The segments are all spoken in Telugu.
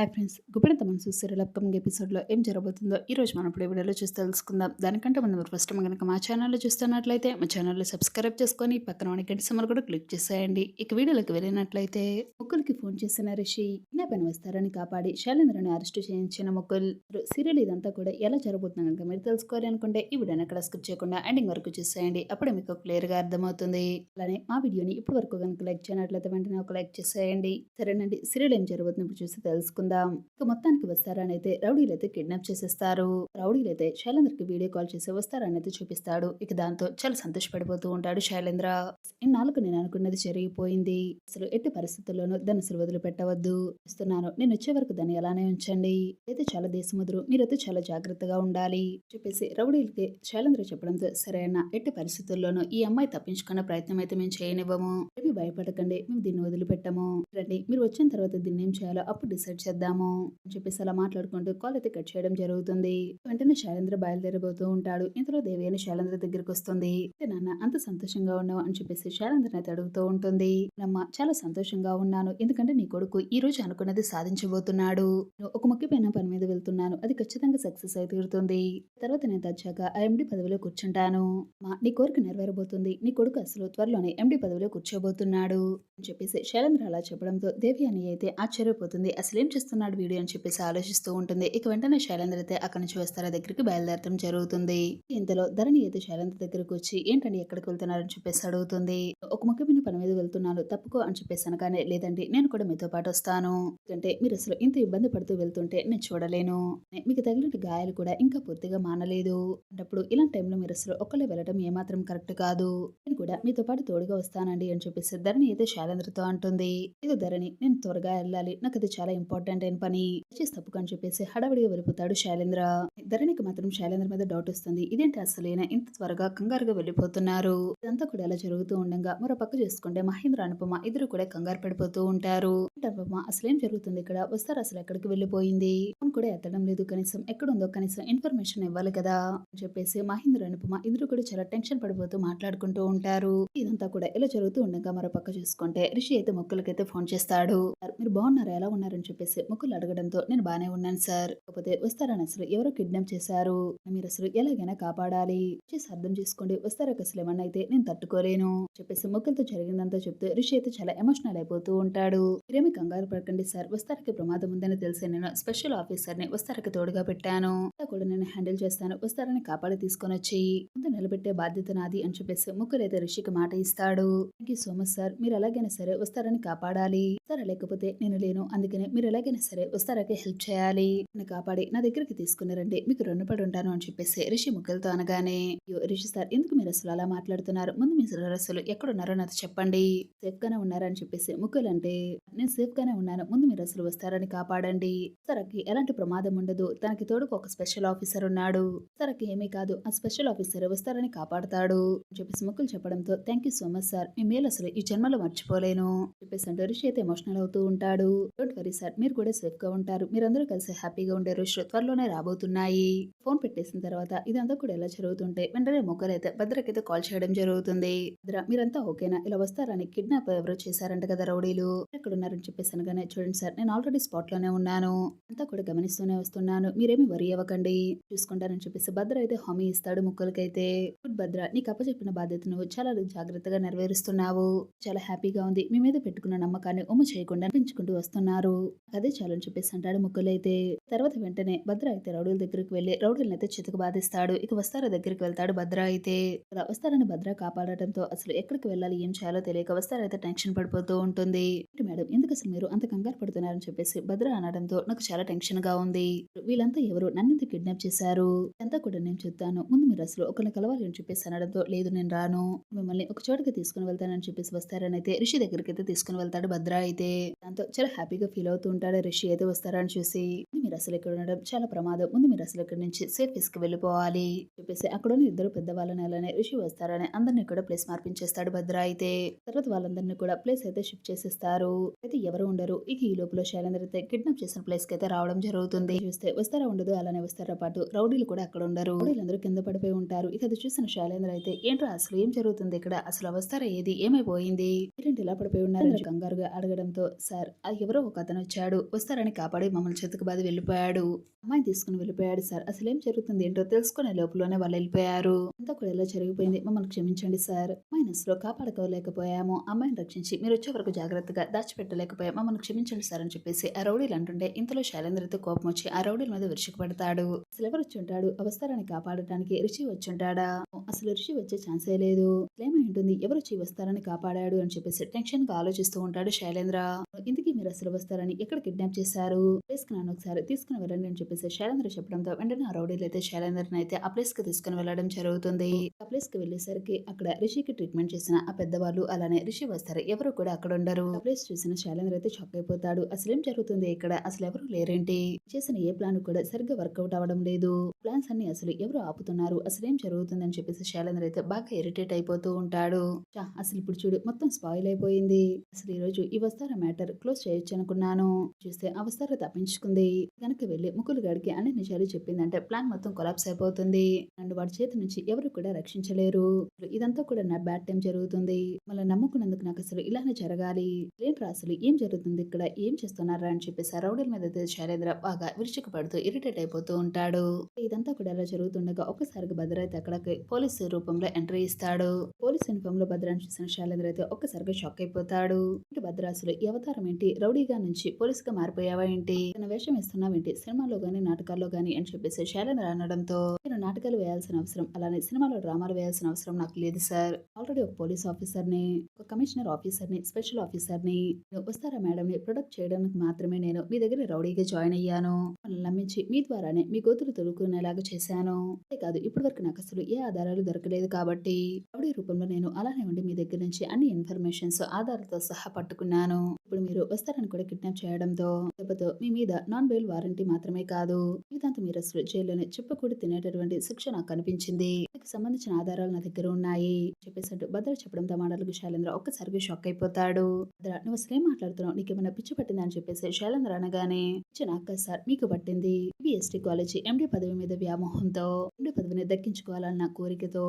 హాయ్ ఫ్రెండ్స్ గుప్పెడంత మనసు సీరియల్ అప్కమింగ్ ఎపిసోడ్లో ఏం జరగబోతుందో ఈ రోజు మనం ఇప్పుడు వీడియోలో చూసి తెలుసుకుందాం. దానికంటే ముందు మీరు ఫస్ట్ కనుక మా ఛానల్లో చూస్తున్నట్లయితే మా ఛానల్లో సబ్స్క్రైబ్ చేసుకొని పక్కన ఉన్న గంట సమ్మర్ కూడా క్లిక్ చేసేయండి. ఇక వీడియోలోకి వెళ్ళినట్లయితే ముగ్గులకి ఫోన్ చేసిన రిషి పని వస్తారని కాపాడి శైలేంద్రని అరెస్ట్ చేయించిన ముగ్గుల్. సీరియల్ ఇదంతా కూడా ఎలా జరగబోతుందో కనుక మీరు తెలుసుకోవాలి అనుకుంటే ఈ వీడియోని అక్కడ స్కిప్ చేయకుండా ఎండింగ్ వరకు చూసేయండి. అప్పుడే మీకు క్లియర్గా అర్థమవుతుంది. అలానే మా వీడియోని ఇప్పటి వరకు కనుక లైక్ చేయనట్లయితే వెంటనే ఒక లైక్ చేసేయండి. సరేనండి సీరియల్ ఏం జరగబోతుంది ఇప్పుడు చూసి తెలుసుకుందాం. ఇక మొత్తానికి వస్తారని అయితే రౌడీలు అయితే కిడ్నాప్ చేసేస్తారు. రౌడీలు అయితే శైలేంద్రకి వీడియో కాల్ చేసి వస్తారనైతే చూపిస్తాడు. ఇక దాంతో చాలా సంతోషపడిపోతూ ఉంటాడు శైలేంద్ర. ఇన్నాళ్ళకు నేను అనుకున్నది జరిగిపోయింది. అసలు ఎట్టి పరిస్థితుల్లోనూ దాన్ని అసలు వదిలిపెట్టవద్దు. ఇస్తున్నాను. నేను వచ్చే వరకు దాన్ని ఎలానే ఉంచండి. అయితే చాలా దేశముదురు. మీరైతే చాలా జాగ్రత్తగా ఉండాలి చెప్పేసి రౌడీలకి శైలేంద్ర చెప్పడంతో సరే అన్న ఎట్టి పరిస్థితుల్లోనూ ఈ అమ్మాయి తప్పించుకున్న ప్రయత్నం అయితే మేము చేయనివ్వము. ఏమి భయపడకండి. మేము దీన్ని వదిలిపెట్టము. రండి. మీరు వచ్చిన తర్వాత దీన్ని ఏం చేయాలో అప్పుడు డిసైడ్ చేద్దాము అని చెప్పేసి అలా మాట్లాడుకుంటూ కాల్ అయితే కట్ చేయడం జరుగుతుంది. వెంటనే శైలేంద్ర బయలుదేరబోతూ ఉంటాడు. ఇంతలో దేవి అని శైలేంద్ర దగ్గరికి వస్తుంది. నాన్న అంత సంతోషంగా ఉన్నావు? అని చెప్పేసి శైలేంద్ర అయితే అడుగుతూ ఉంటుంది. నమ్మ చాలా సంతోషంగా ఉన్నాను. ఎందుకంటే నీ కొడుకు ఈ రోజు అనుకున్నది సాధించబోతున్నాడు. ఒక ముఖ్యమైన పని మీద వెళ్తున్నాను. అది ఖచ్చితంగా సక్సెస్ అయి తీరుతుంది. తర్వాత నేను తచ్చాక ఆ ఎండి పదవిలో కూర్చుంటాను. మా నీ కోరిక నెరవేరబోతుంది. నీ కొడుకు అసలు త్వరలోనే ఎండి పదవిలో కూర్చోబోతున్నాడు. అని చెప్పేసి శైలేంద్ర అలా చెప్పడంతో దేవి అని అయితే ఆశ్చర్యపోతుంది. అసలేం చేస్తున్నాడు వీడియో అని చెప్పేసి ఆలోచిస్తూ ఉంటుంది. ఇక వెంటనే శైలేంద్ర అయితే అక్కడి నుంచి వస్తారా? దగ్గరికి బయలుదేరడం జరుగుతుంది. ఇంతలో ధరణి అయితే శైలేంద్ర దగ్గరకు వచ్చి ఏంటండి ఎక్కడికి వెళ్తున్నారని చెప్పేసి అడుగుతుంది. ఒక ముఖ్యమైన పని మీద వెళ్తున్నాను. తప్పుకో అని చెప్పేసి అనగానే లేదండి నేను కూడా మీతో పాటు వస్తాను. ఎందుకంటే మీరు అసలు ఇంత ఇబ్బంది పడుతూ వెళ్తుంటే నేను చూడలేను. మీకు తగిలిన గాయాలు కూడా ఇంకా పూర్తిగా మానలేదు. అప్పుడు ఇలాంటి టైంలో మీరు అసలు ఒక్కలే వెళ్ళడం ఏమాత్రం కరెక్ట్ కాదు. నేను కూడా మీతో పాటు తోడుగా వస్తానండి అని చెప్పేసి ధరణి అయితే శైలేంద్రతో అంటుంది. ఇది ధరణి నేను త్వరగా వెళ్ళాలి. నాకు అది చాలా ఇంపార్టెంట్ అయిన పని చేసి తప్పు అని చెప్పేసి హడావిడిగా వెళ్ళిపోతాడు శైలేంద్ర. ధరణికి మాత్రం శైలేంద్ర మీద డౌట్ వస్తుంది. ఇదేంటి అసలు ఈయన ఇంత త్వరగా కంగారుగా వెళ్ళిపోతున్నారు? ఇదంతా కూడా అలా జరుగుతూ ఉండగా మరో పక్క చూసుకుంటే మహేంద్ర అనుపమ ఇద్దరు కూడా కంగారు పడిపోతూ ఉంటారు. ఏంటి అసలేం జరుగుతుంది ఇక్కడ? వస్తారు అసలు ఎక్కడికి వెళ్ళిపోయింది? ఫోన్ కూడా ఎత్తడం లేదు కనీసం ఎక్కడుందో కనీసం ఇన్ఫర్మేషన్ ఇవ్వాలి కదా? అని చెప్పేసి మహేంద్ర అనుపమ ఇద్దరు కూడా చాలా టెన్షన్ పడిపోతూ మాట్లాడుకుంటూ ఉంటారు. ఇదంతా కూడా ఇలా జరుగుతూ ఉండగా మరో పక్క చూసుకుంటే రిషి అయితే మొక్కలకైతే ఫోన్ చేస్తాడు. "సార్, మీరు బాగున్నారు? ఎలా ఉన్నారని చెప్పేసి మొక్కలు అడగడంతో నేను బానే ఉన్నాను సార్. కాకపోతే వస్తారని అసలు ఎవరో కిడ్నాప్ చేశారు. మీరు అసలు ఎలాగైనా కాపాడాలి. చేసి అర్థం చేసుకోండి. వస్తారకు అసలు ఏమన్నా అయితే నేను తట్టుకోలేను. చెప్పేసి మొక్కలతో జరిగిందంతా చెప్తే రిషి అయితే చాలా ఎమోషనల్ అయిపోతూ ఉంటాడు. మీరేమి కంగారు పడకండి. సార్ వస్తారకి ప్రమాదం ఉందని తెలిసి నేను స్పెషల్ ఆఫీసర్ని వస్తారకి తోడుగా పెట్టాను. కూడా నేను హ్యాండిల్ చేస్తాను. వస్తారని కాపాడి తీసుకొని వచ్చి ముందు నిలబెట్టే బాధ్యత నాది అని చెప్పేసి ముగ్గురు అయితే రిషికి మాట ఇస్తాడు. Thank you so much sir మీరు ఎలాగైనా సరే వస్తారని కాపాడాలి. సరే లేకపోతే నేను లేను. అందుకనే మీరు ఎలాగైనా సరే వస్తారకి హెల్ప్ చేయాలి. నన్ను కాపాడి నా దగ్గరికి తీసుకుని రండి. మీకు రుణపడి ఉంటాను అని చెప్పేసి రిషి ముగ్గులతో అనగానే "అయ్యో, రిషి సార్ ఎందుకు మీరు అసలు అలా మాట్లాడుతున్నారు? ముందు మీరు అసలు ఎక్కడున్నారో నాకు చెప్పండి. సేఫ్ గానే ఉన్నారని చెప్పేసి ముగ్గులు అంటే నేను సేఫ్ గానే ఉన్నాను ముందు మీరు అసలు వస్తారని కాపాడండి. సరకి ఎలాంటి ప్రమాదం ఉండదు. తనకి తోడుకు ఒక స్పెషల్ ఆఫీసర్ ఉన్నాడు. సరకి ఏమీ కాదు. ఆ స్పెషల్ ఆఫీసర్ వస్తారని కాపాడతాడు. చెప్పేసి ముక్కులు చెప్పడంతో thank you so much sir. మీ మేలు అసలు ఈ జన్మలో మర్చిపోలేను. చెప్పేసి అంటే రిషి అయితే ఎమోషనల్ అవుతూ ఉంటాడు. Don't worry sir. మీరు కూడా సేఫ్గా ఉంటారు. మీరందరూ కలిసి హ్యాపీగా ఉండే రోజు త్వరలోనే రాబోతున్నాయి. ఫోన్ పెట్టేసిన తర్వాత ఇదంతా కూడా ఎలా జరుగుతుంటే వెంటనే మొగ్గలు అయితే భద్రకైతే కాల్ చేయడం జరుగుతుంది. భద్ర మీరంతా ఓకేనా? ఇలా వస్తారని కిడ్నాప్ ఎవరో చేశారంట కదా రౌడీలు. ఎక్కడున్నారని చెప్పేసి అనగానే చూడండి సార్. నేను ఆల్రెడీ స్పాట్లోనే ఉన్నాను. అంతా కూడా గమనిస్తూనే వస్తున్నాను. మీరేమి వరి అవ్వకండి. చూసుకుంటానని చెప్పేసి భద్ర అయితే హామీ ఇస్తాడు ముక్కలకైతే. గుడ్ భద్ర నీకు అప్పచెప్పిన బాధ్యతను చాలా జాగ్రత్తగా నెరవేరుస్తున్నావు. చాలా హ్యాపీగా ఉంది. మీ మీద పెట్టుకున్న నమ్మకాన్ని ఉమ్మ చేయకుండా పెంచుకుంటూ వస్తున్నారు. అదే చాలని చెప్పేసి అంటాడు ముక్కలైతే. తర్వాత వెంటనే భద్ర అయితే రౌడీల దగ్గరికి వెళ్ళి రౌడీలను అయితే చితకు బాధిస్తాడు. ఇక వస్తార దగ్గరికి వెళ్తాడు భద్ర అయితే. వస్తారని భద్ర కాపాడటంతో అసలు ఎక్కడికి వెళ్ళాలి ఏం చేయాలో తెలియక వస్తారైతే అయితే టెన్షన్ పడిపోతూ ఉంటుంది. మేడం? ఎందుకు అసలు మీరు అంత కంగారు పడుతున్నారని చెప్పేసి భద్ర అనడంతో నాకు చాలా టెన్షన్గా ఉంది. వీళ్ళంతా ఎవరు? నన్ను కిడ్నాప్ చేశారు? అంతా కూడా నేను చెప్తాను. ముందు మీరు అసలు ఒకరిని కలవాలి అని చెప్పేసి అనడంతో లేదు నేను రాను. మిమ్మల్ని ఒక చోటకి తీసుకుని వెళ్తానని చెప్పేసి వస్తారని అయితే రిషి దగ్గరికి అయితే తీసుకుని వెళ్తాడు భద్ర అయితే. దాంతో చాలా హ్యాపీగా ఫీల్ అవుతూ ఉంటాడు రిషి అయితే వస్తారని చూసి. "ముందు మీరు అసలు ఇక్కడ ఉండడం చాలా ప్రమాదం. ముందు మీరు అసలు ఇక్కడ నుంచి సేఫ్కి వెళ్ళిపోవాలి. చెప్పేసి అక్కడ ఉన్న ఇద్దరు పెద్దవాళ్ళని అలానే రిషి వస్తారని అందరినీ కూడా ప్లేస్ మార్పించేస్తాడు భద్ర అయితే. తర్వాత వాళ్ళందరినీ కూడా ప్లేస్ అయితే షిఫ్ట్ చేసేస్తారు. అయితే ఎవరు ఉండరు. ఇక ఈ లోపల శైలేంద్ర అయితే కిడ్నాప్ చేసిన ప్లేస్కి అయితే రావడం జరుగుతుంది. చూస్తే వస్తారా ఉండదు అలానే వస్తారా పాటు రౌడీలు కూడా అక్కడ ఉండరు. రౌడీలందరూ కింద పడిపోయి ఉంటారు. ఇక అది చూసిన శైలేంద్ర అయితే ఏంటో అసలు ఏం జరుగుతుంది ఇక్కడ? అసలు వస్తారా ఏది? ఏమైపోయింది? ఏంటంటే ఇలా పడిపోయి ఉన్నారు. కంగారుగా అడగడంతో సార్ ఆ ఎవరో ఒక అతను వచ్చాడు. వస్తారని కాపాడి మమ్మల్ని చేతుకు బాధ వెళ్ళిపోయాడు. అమ్మాయిని తీసుకుని వెళ్ళిపోయాడు సార్. అసలు ఏం జరుగుతుంది ఏంటో తెలుసుకునే లోపలనే వాళ్ళు వెళ్ళిపోయారు. అంతా కూడా ఎలా జరిగిపోయింది. మమ్మల్ని క్షమించండి సార్. మైనస్లో కాపాడుకోలేకపోయాము. అమ్మాయిని రక్షించి మీరు వచ్చే వరకు జాగ్రత్తగా దాచిపెట్టలేకపోయాము మమ్మల్ని క్షమించండి సార్ అని చెప్పేసి ఆ రౌడీలు అంటుంటే ఇంతలో శైలేంద్రతో కోపం వచ్చి ఆ రౌడీల మీద విరుచుకుపడతాడు. అసలు ఎవరు వచ్చి ఉంటాడు? అవసరాన్ని కాపాడటానికి రిషి వచ్చుంటాడా అసలు రిషి వచ్చే ఛాన్సే లేదు. ఏమై ఉంటుంది? ఎవరు వచ్చి వస్తారని కాపాడాడు అని చెప్పేసి టెన్షన్గా ఆలోచిస్తూ ఉంటాడు శైలేంద్ర. ఇందుకే మీరు అసలు వస్తారని ఎక్కడ కిడ్నాప్ చేశారు? తీసుకున్నాను ఒకసారి తీసుకుని వెళ్ళండి అని చెప్పేసి శైలేంద్ర చెప్పడంతో వెంటనే ఆ రౌడీలు అయితే శైలేంద్రని అయితే ఆ ప్లేస్కి తీసుకుని వెళ్ళడం జరుగుతుంది. ఆ ప్లేస్కి వెళ్ళేసరికి అక్కడ రిషికి ట్రీట్మెంట్ చేసిన ఆ పెద్దవాళ్ళు అలానే రిషి వస్తారు. ఎవరు కూడా అక్కడ ఉండరు. ఆ ప్లేస్ చూసిన శైలేంద్ర అయితే షాక్ అయిపోతాడు అసలు ఏం జరుగుతుంది ఇక్కడ? అసలు ఎవరు లేరేంటి? చేసిన ఏ ప్లాన్ కూడా సరిగ్గా వర్కౌట్ అవ్వడం లేదు. ప్లాన్స్ అన్ని అసలు ఎవరు ఆపుతున్నారు? అసలు ఏం జరుగుతుంది అని చెప్పేసి శైలేంద్ర అయితే బాగా ఇరిటేట్ అయిపోతూ ఉంటాడు. చా అసలు ఇప్పుడు చూడు మొత్తం స్పాయిల్ అయిపోయింది. అసలు ఈ రోజు ఈ వస్తార మ్యాటర్ క్లోజ్ చేయొచ్చు అనుకున్నాను. చూస్తే ఆ వస్తార తప్పించుకుంది. కనుక వెళ్ళి ముకులు గడికి అన్ని నిజాలు చెప్పిందంటే ప్లాన్ మొత్తం కొలాప్స్ అయిపోతుంది. అండ్ వాడి చేతి నుంచి ఎవరు కూడా రక్షించలేరు. ఇదంతా కూడా నా బ్యాడ్ టైం జరుగుతుంది. మళ్ళీ నమ్ముకున్నందుకు నాకు అసలు ఇలానే జరగాలి. ఏంట్రా అసలు ఏం జరుగుతుంది? ఇక్కడ ఏం చేస్తున్నారా? అని చెప్పేసి ఆ రౌడీల మీద అయితే శైలేంద్ర బాగా విరుచుకుపడుతూ ఇరిటేట్ అయిపోతూ ఉంటాడు. ఇదంతా కూడా ఎలా జరుగుతుండగా ఒక్కసారిగా భద్ర అయితే అక్కడికి పోలీసు రూపంలో ఎంట్రీ ఇస్తాడు. పోలీస్ యూనిఫామ్లో భద్రాన్ని చూసిన శైలేంద్ర అయితే ఒక్కసారిగా షాక్ అయిపోతాడు. భద్రాసులు ఈ అవతారం ఏంటి? రౌడీగా నుంచి పోలీస్గా మారిపోయావా ఏంటి? తన వేషం ఇస్తున్నావేంటి సినిమాలో గానీ నాటకాల్లో గానీ అని చెప్పేసి శైలేంద్ర అనడంతో నేను నాటకాలు వేయాల్సిన అవసరం అలానే సినిమాలో డ్రామాలు వేయాల్సిన అవసరం నాకు లేదు సార్. ఆల్రెడీ ఒక పోలీస్ ఆఫీసర్ని ఒక కమిషనర్ ఆఫీసర్ని స్పెషల్ ఆఫీసర్ని నమస్కారం మేడం? ని ప్రొడక్ట్ చేయడానికి మాత్రమే నేను మీ దగ్గర రౌడీగా జాయిన్ అయ్యాను. మనల్ని నమ్మించి మీ ద్వారానే మీ కూతురు తొలుకునేలాగా చేశాను. అంతేకాదు ఇప్పటి వరకు నాకు అసలు ఏ ఆధారాలు దొరకలేదు కాబట్టి రౌడీ రూపంలో నేను అలానే ఉండి మీ దగ్గర నుంచి అన్ని ఇన్ఫర్మేషన్స్ ఆధారాలతో సహా పట్టుకున్నాను. ఇప్పుడు మీరు వస్తారని కూడా కిడ్నాప్ చేయడంతో దెబ్బతో మీ మీద నాన్ బెయిల్ వారంటీ మాత్రమే కాదు. మీదంతా మీరు అసలు జైల్లోనే చెప్పకూడి తినేటటువంటి శిక్ష నాకు కనిపించింది. దీనికి సంబంధించిన ఆధారాలు నా దగ్గర ఉన్నాయి. చెప్పేసట్టు భద్ర చెప్పడంతో మాటలకు శైలేంద్ర ఒక్కసారిగా షాక్ అయిపోతాడు. భద్ర నువ్వు అసలు ఏం మాట్లాడుతున్నావు. నీకేమైనా పిచ్చి పట్టిందా అని చెప్పేసి శైలేంద్ర అనగానే పిచ్చి సార్ మీకు పట్టింది. బిఎస్టీ కాలేజీ ఎండి పదవి మీద వ్యామోహంతో ఎండి పదవిని దక్కించుకోవాలన్న కోరికతో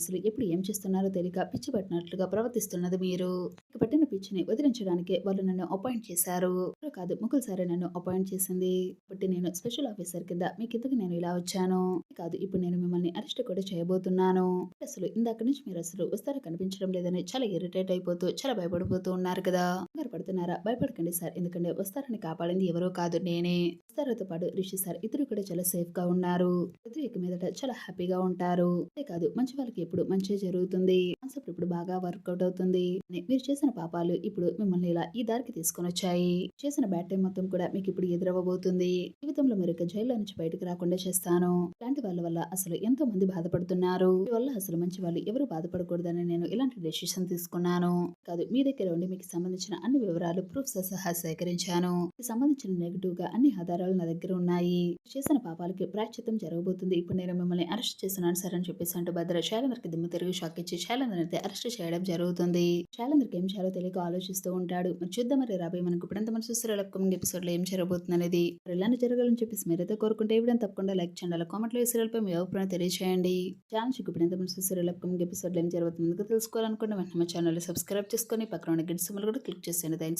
అసలు ఎప్పుడు ఏం చేస్తున్నారో తెలియక పిచ్చి పట్టినట్లుగా ప్రవర్తిస్తున్నది మీరు. పట్టిన పిచ్చిని వదిలించడానికి వాళ్ళు నన్ను అపాయింట్ చేశారు. కాదు ముకుల్ సారే నన్ను అపాయింట్ చేసింది. కాబట్టి నేను స్పెషల్ ఆఫీసర్ కింద మీ కిందకి నేను ఇలా వచ్చాను. కాదు ఇప్పుడు నేను మిమ్మల్ని అరెస్ట్ కూడా చేయబోతున్నాను. అసలు ఇందాక నుంచి మీరు అసలు వస్తారా కనిపించడం లేదని చాలా ఇరిటేట్ అయిపోతూ చాలా భయపడిపోతూ ఉన్నారు కదా. కంగారు పడుతున్నారా భయపడకండి సార్. ఎందుకంటే వస్తారని కాపాడింది ఎవరో కాదు నేనే. వస్తారతో పాటు రిషి సార్ ఇద్దరు కూడా చాలా సేఫ్గా ఉన్నారు. ఇద్దరు ఇక మీదట చాలా హ్యాపీగా ఉంటారు. అంతే కాదు మంచి వాళ్ళకి ఎప్పుడు మంచి జరుగుతుంది. కాన్సెప్ట్ ఇప్పుడు బాగా వర్కౌట్ అవుతుంది. అని మీరు చేసిన పాపాలు ఇప్పుడు మిమ్మల్ని ఇలా ఈ దారికి తీసుకొని వచ్చాయి. చేసిన బ్యాడ్ టైం మొత్తం కూడా మీకు ఇప్పుడు ఎదురవ్వబోతుంది. జీవితంలో మీరు ఇక జైల్లో నుంచి బయటకు రాకుండా చేస్తాను. ఇలాంటి వాళ్ళ వల్ల అసలు ఎంతో మంది బాధపడుతున్నారు. వల్ల అసలు మంచి వాళ్ళు ఎవరు బాధపడకూడదని నేను ఇలాంటి డెసిషన్ తీసుకున్నాను. కాదు మీ దగ్గర ఉండి మీకు సంబంధించిన అన్ని వివరాలు ప్రూఫ్స్ సహా సేకరించాను. సంబంధించిన నెగిటివ్గా అన్ని ఆధారాలు నా దగ్గర ఉన్నాయి. చేసిన పాపాలకి ప్రాశ్చిత్తం జరగబోతుంది. ఇప్పుడు నేను మిమ్మల్ని అరెస్ట్ చేస్తున్నాను సార్ అని చెప్పేసి అంటూ భద్ర శైలేంద్రకి దిమ్మ తిరిగి షాక్ ఇచ్చి శైలేంద్ర అయితే అరెస్ట్ చేయడం జరుగుతుంది. శైలేంద్రకి ఏం చేయాలో తెలియక ఆలోచిస్తూ ఉంటాడు. మరి చూద్దాం మరి రాబోయే మనకు ఇప్పుడంత మన చూస్తారు అప్కమింగ్ ఎపిసోడ్లో ఏం జరగబోతుంది అనేది. ఇలానే జరగాలని చెప్పేసి మీరైతే కోరుకుంటే ఈ వీడియో తప్పకుండా లైక్ చేయండి. అలా కామెంట్లో ఈ సీరియల్ పై మీ అభిప్రాయం తెలియజేయండి ఛానల్ చూపినంత మన చూస్తారు అప్కమింగ్ ఎపిసోడ్లో ఏం జరుగుతుంది తెలుసుకోవాలనుకుంటే వెంటనే మా ఛానల్ సబ్స్క్రైబ్ చేసుకొని పక్కన ఉన్న గిడ్స్ కూడా క్లిక్ చేసేయండి. Thanks